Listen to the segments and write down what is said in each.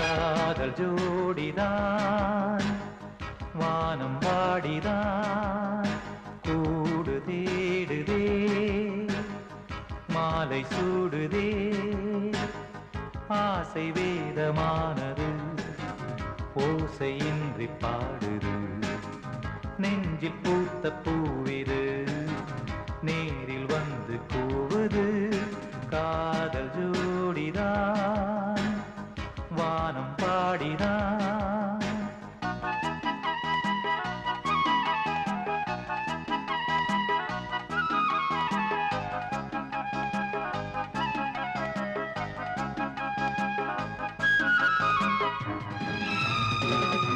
காதல் ஜோடிதான். வானம் வாடிதான். கூடு தேடுதே. மாலை சூடுதே. ஆசை வேதமானது. ஓசையின்றி பாடுது. நெஞ்சில் பூத்த பூவிது. வானம் பாடிதான் இரு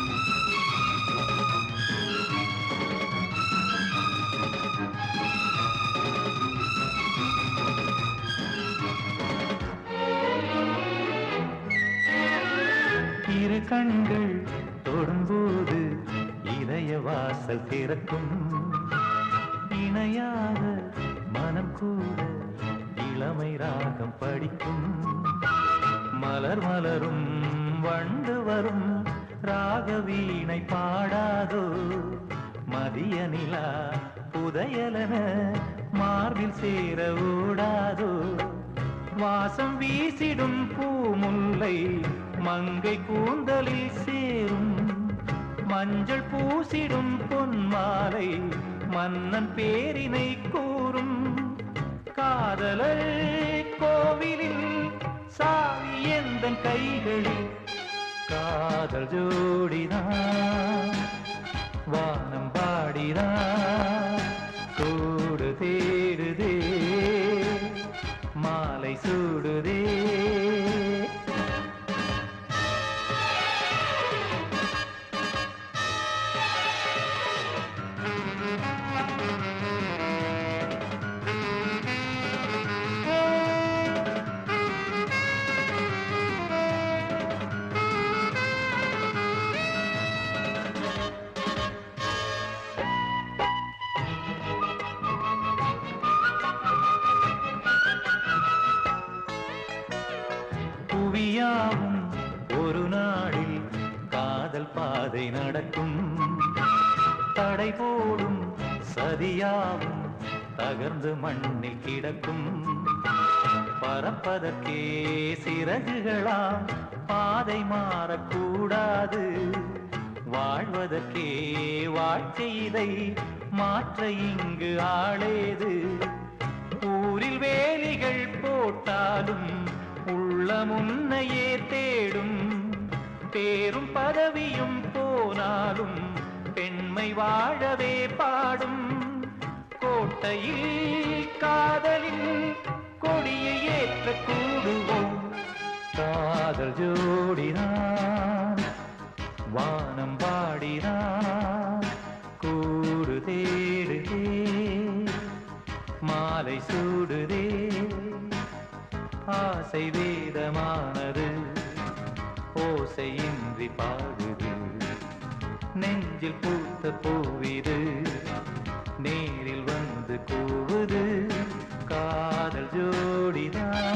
கண்கள் தொடும்போது இதய வாசல் திறக்கும். இணையாக மனம் கூட இளமை ராகம் படிக்கும். மலர் மலரும் வண்டு வரும் ராக வீணை பாடாதோ. மதிய நிலா புதையலன மார்பில் சேர ஓடாதோ. வாசம் வீசிடும் பூமுல்லை மங்கை கூந்த மஞ்சள் பூசிடும் பொன்மாலை மன்னன் பேரினை கூறும். காதலர் கோவிலில் சாவி எந்த கைகளில்? காதல் ஜோடிதான் வானம் பாடிதான் கூடு தேடுதே மாலை சூடுதே. புவியாவும் ஒரு நாளில் காதல் பாதை நடக்கும். தடை போடும் சதியாவும் தகர்ந்து மண்ணில் கிடக்கும். பறப்பதற்கே சிறகுகளாம் பாதை மாறக்கூடாது. வாழ்வதற்கே வாழ்க்கை இதை மாற்ற இங்கு ஆளேது. ஊரில் வேலிகள் போட்டாலும் உள்ளமுன்னையே தேடும். பேரும் பதவியும் போனாலும் பெண்மை வாழவே பாடும். கோட்டையில் காதலில் கொடியை ஏற்ற கூடுவோம் காதல் ஜோடினான் வானம் பாடினான் கூடு தேடுதே மாலை சூடுதே. ஆசை வேதமானது. ஓசையின்றி பாடுது. நெஞ்சில் பூத்த பூவிது. நேரில் வந்து கூவுது. காதல் ஜோடிதான்.